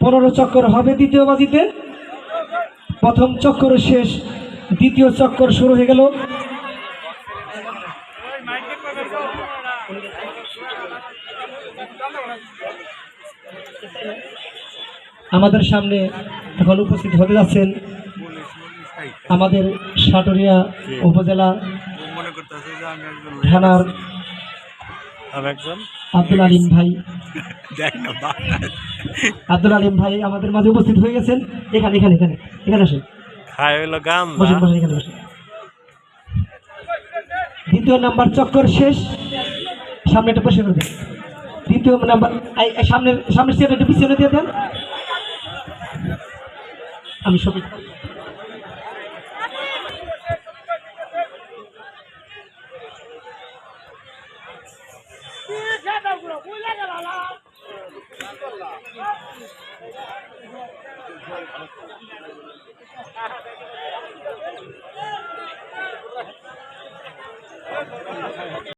পনেরো চক্কর হবে দ্বিতীয় বাজিতে। প্রথম চক্কর শেষ দ্বিতীয় চক্কর শুরু হয়ে গেল। আমাদের সামনে এখন উপস্থিত হতে যাচ্ছেন আমাদের সাটুরিয়া উপজেলা থানার আব্দুল আলিম ভাই। আব্দুল আলিম ভাই আমাদের মাঝে উপস্থিত হয়ে গেছেন। এখানে এখানে এখানে এখানে আসেন। খায় হইল গাম বসেন বসেন এখানে বসেন। দ্বিতীয় নাম্বার চক্কর শেষ। সামনে একটা বসে করে দেন। দ্বিতীয় নাম্বার সামনের সামনের একটু পিছনে দিয়ে দেন। আমি সবই 你现在不，不站在哪了？